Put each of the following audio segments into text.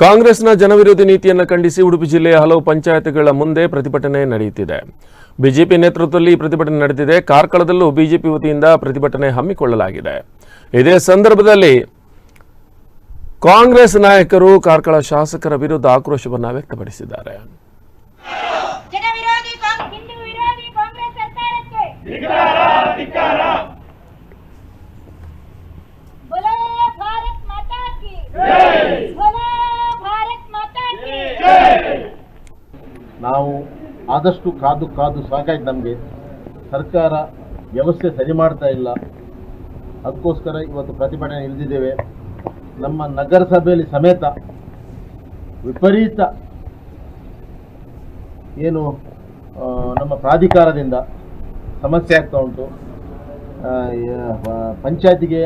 ಕಾಂಗ್ರೆಸ್ನ ಜನವಿರೋಧಿ ನೀತಿಯನ್ನು ಖಂಡಿಸಿ ಉಡುಪಿ ಜಿಲ್ಲೆಯ ಹಲವು ಪಂಚಾಯತ್ಗಳ ಮುಂದೆ ಪ್ರತಿಭಟನೆ ನಡೆಯುತ್ತಿದೆ. ಬಿಜೆಪಿ ನೇತೃತ್ವದಲ್ಲಿ ಪ್ರತಿಭಟನೆ ನಡೆದಿದೆ. ಕಾರ್ಕಳದಲ್ಲೂ ಬಿಜೆಪಿ ವತಿಯಿಂದ ಪ್ರತಿಭಟನೆ ಹಮ್ಮಿಕೊಳ್ಳಲಾಗಿದೆ. ಇದೇ ಸಂದರ್ಭದಲ್ಲಿ ಕಾಂಗ್ರೆಸ್ ನಾಯಕರು ಕಾರ್ಕಳ ಶಾಸಕರ ವಿರುದ್ಧ ಆಕ್ರೋಶವನ್ನು ವ್ಯಕ್ತಪಡಿಸಿದ್ದಾರೆ. ನಾವು ಆದಷ್ಟು ಕಾದು ಕಾದು ಸಾಕಾಯ್ತು ನಮಗೆ. ಸರ್ಕಾರ ವ್ಯವಸ್ಥೆ ಸರಿ ಮಾಡ್ತಾ ಇಲ್ಲ. ಅದಕ್ಕೋಸ್ಕರ ಇವತ್ತು ಪ್ರತಿಭಟನೆ ಇಳಿದಿದ್ದೇವೆ ನಮ್ಮ ನಗರಸಭೆಯಲ್ಲಿ ಸಮೇತ ವಿಪರೀತ ಏನು ನಮ್ಮ ಪ್ರಾಧಿಕಾರದಿಂದ ಸಮಸ್ಯೆ ಆಗ್ತಾ ಉಂಟು. ಪಂಚಾಯತಿಗೆ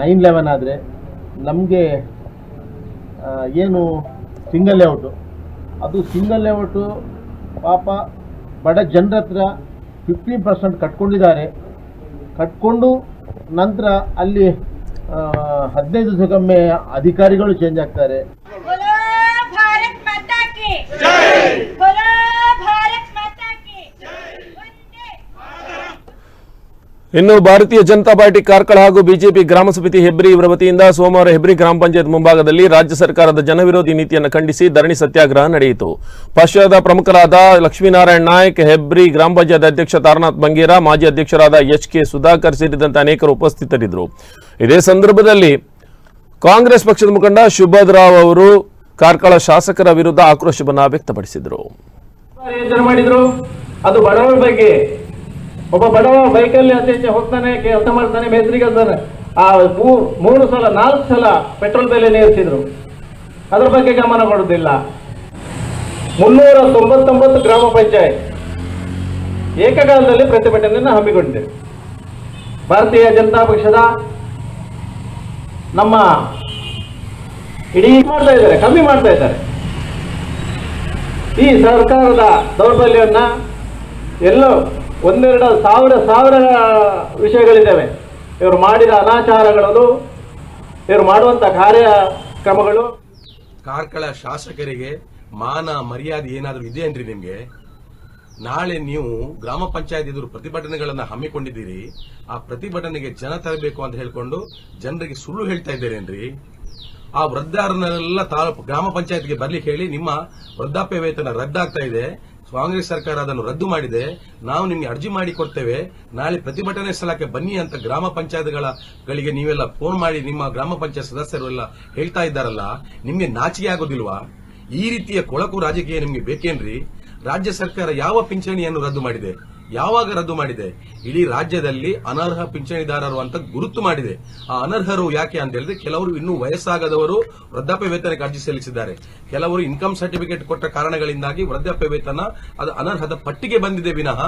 ನೈನ್ ಲೆವೆನ್ ಆದರೆ ನಮಗೆ ಏನು ಸಿಂಗಲ್ ಲೇಔಟು ಅದು ಸಿಂಗಲ್ ಲೇಔಟು ಪಾಪ ಬಡ ಜನರ ಹತ್ರ ಫಿಫ್ಟಿ ಪರ್ಸೆಂಟ್ ಕಟ್ಕೊಂಡಿದ್ದಾರೆ. ಕಟ್ಕೊಂಡು ನಂತರ ಅಲ್ಲಿ ಹದಿನೈದು ದಿವಸಕ್ಕೊಮ್ಮೆ ಅಧಿಕಾರಿಗಳು ಚೇಂಜ್ ಆಗ್ತಾರೆ. ಇನ್ನು ಭಾರತೀಯ ಜನತಾ ಪಾರ್ಟಿ ಕಾರ್ಕಳ ಹಾಗೂ ಬಿಜೆಪಿ ಗ್ರಾಮ ಸಮಿತಿ ಹೆಬ್ರಿ ಇವರ ವತಿಯಿಂದ ಸೋಮವಾರ ಹೆಬ್ರಿ ಗ್ರಾಮ ಪಂಚಾಯತ್ ಮುಂಭಾಗದಲ್ಲಿ ರಾಜ್ಯ ಸರ್ಕಾರದ ಜನವಿರೋಧಿ ನೀತಿಯನ್ನು ಖಂಡಿಸಿ ಧರಣಿ ಸತ್ಯಾಗ್ರಹ ನಡೆಯಿತು. ಪಕ್ಷದ ಪ್ರಮುಖರಾದ ಲಕ್ಷ್ಮೀನಾರಾಯಣ ನಾಯಕ್ ಹೆಬ್ರಿ ಗ್ರಾಮ ಪಂಚಾಯತ್ ಅಧ್ಯಕ್ಷ ತಾರನಾಥ್ ಬಂಗೇರ, ಮಾಜಿ ಅಧ್ಯಕ್ಷರಾದ ಎಚ್ ಕೆ ಸುಧಾಕರ್ ಸೇರಿದಂತೆ ಅನೇಕರು ಉಪಸ್ಥಿತರಿದ್ದರು. ಇದೇ ಸಂದರ್ಭದಲ್ಲಿ ಕಾಂಗ್ರೆಸ್ ಪಕ್ಷದ ಮುಖಂಡ ಶುಭದ್ರಾವ್ ಅವರು ಕಾರ್ಕಳ ಶಾಸಕರ ವಿರುದ್ಧ ಆಕ್ರೋಶವನ್ನು ವ್ಯಕ್ತಪಡಿಸಿದರು. ಒಬ್ಬ ಬಡವ ಬೈಕಲ್ಲಿ ಆಚೆ ಈಚೆ ಹೋಗ್ತಾನೆ ಕೆಲಸ ಮಾಡ್ತಾನೆ ಮೇಸ್ತ್ರಿಗಲ್ತಾನೆ ಆ ಮೂ- ಮೂರು ಸಲ, ನಾಲ್ಕು ಸಲ ಪೆಟ್ರೋಲ್ ಬೆಲೆ ಏರಿಸಿದ್ರು. ಅದ್ರ ಬಗ್ಗೆ ಗಮನ ಕೊಡುದಿಲ್ಲ. ಮುನ್ನೂರ ತೊಂಬತ್ತೊಂಬತ್ತು ಗ್ರಾಮ ಪಂಚಾಯತ್ ಏಕಕಾಲದಲ್ಲಿ ಪ್ರತಿಭಟನೆಯನ್ನು ಹಮ್ಮಿಕೊಂಡಿದೆ. ಭಾರತೀಯ ಜನತಾ ಪಕ್ಷದ ನಮ್ಮ ಇಡೀ ಮಾಡ್ತಾ ಇದ್ದಾರೆ, ಕಮ್ಮಿ ಮಾಡ್ತಾ ಇದ್ದಾರೆ. ಈ ಸರ್ಕಾರದ ದೌರ್ಬಲ್ಯವನ್ನ ಎಲ್ಲೋ ಒಂದೆರಡು ಸಾವಿರ ಸಾವಿರ ವಿಷಯಗಳಿದ್ದಾವೆ. ಇವರು ಮಾಡಿದ ಅನಾಚಾರಗಳು ಇವರು ಮಾಡುವಂತ ಕಾರ್ಯಕ್ರಮಗಳು. ಕಾರ್ಕಳ ಶಾಸಕರಿಗೆ ಮಾನ ಮರ್ಯಾದೆ ಏನಾದರೂ ಇದೆಯೇನ್ರಿ ನಿಮಗೆ? ನಾಳೆ ನೀವು ಗ್ರಾಮ ಪಂಚಾಯತ್ ಎದುರು ಪ್ರತಿಭಟನೆಗಳನ್ನು ಹಮ್ಮಿಕೊಂಡಿದ್ದೀರಿ. ಆ ಪ್ರತಿಭಟನೆಗೆ ಜನ ತರಬೇಕು ಅಂತ ಹೇಳ್ಕೊಂಡು ಜನರಿಗೆ ಸುಳ್ಳು ಹೇಳ್ತಾ ಇದ್ದೀರೇನ್ರಿ ಆ ವೃದ್ಧಾರನ್ನೆಲ್ಲ ತಾಲೂಕು ಗ್ರಾಮ ಪಂಚಾಯತ್ಗೆ ಬರ್ಲಿಕ್ಕೆ ಹೇಳಿ ನಿಮ್ಮ ವೃದ್ಧಾಪ್ಯ ವೇತನ ರದ್ದಾಗ್ತಾ ಇದೆ. ಕಾಂಗ್ರೆಸ್ ಸರ್ಕಾರ ಅದನ್ನು ರದ್ದು ಮಾಡಿದೆ. ನಾವು ನಿಮಗೆ ಅರ್ಜಿ ಮಾಡಿ ಕೊಡ್ತೇವೆ. ನಾಳೆ ಪ್ರತಿಭಟನೆ ಸ್ಥಳಕ್ಕೆ ಬನ್ನಿ ಅಂತ ಗ್ರಾಮ ಪಂಚಾಯತ್ಗಳ ಗಳಿಗೆ ನೀವೆಲ್ಲ ಫೋನ್ ಮಾಡಿ ನಿಮ್ಮ ಗ್ರಾಮ ಪಂಚಾಯತ್ ಸದಸ್ಯರು ಎಲ್ಲ ಹೇಳ್ತಾ ಇದ್ದಾರಲ್ಲ, ನಿಮ್ಗೆ ನಾಚಿಕೆ ಆಗೋದಿಲ್ವಾ? ಈ ರೀತಿಯ ಕೊಳಕು ರಾಜಕೀಯ ನಿಮ್ಗೆ ಬೇಕೇನ್ರಿ? ರಾಜ್ಯ ಸರ್ಕಾರ ಯಾವ ಪಿಂಚಣಿಯನ್ನು ರದ್ದು ಮಾಡಿದೆ? ಯಾವಾಗ ರದ್ದು ಮಾಡಿದೆ? ಇಡೀ ರಾಜ್ಯದಲ್ಲಿ ಅನರ್ಹ ಪಿಂಚಣಿದಾರರು ಅಂತ ಗುರುತು ಮಾಡಿದೆ. ಆ ಅನರ್ಹರು ಯಾಕೆ ಅಂತ ಹೇಳಿದ್ರೆ ಕೆಲವರು ಇನ್ನೂ ವಯಸ್ಸಾಗದವರು ವೃದ್ಧಾಪ್ಯ ವೇತನಕ್ಕೆ ಅರ್ಜಿ ಸಲ್ಲಿಸಿದ್ದಾರೆ. ಕೆಲವರು ಇನ್ಕಮ್ ಸರ್ಟಿಫಿಕೇಟ್ ಕೊಟ್ಟ ಕಾರಣಗಳಿಂದಾಗಿ ವೃದ್ಧಾಪ್ಯ ವೇತನ ಅದು ಅನರ್ಹದ ಪಟ್ಟಿಗೆ ಬಂದಿದೆ ವಿನಃ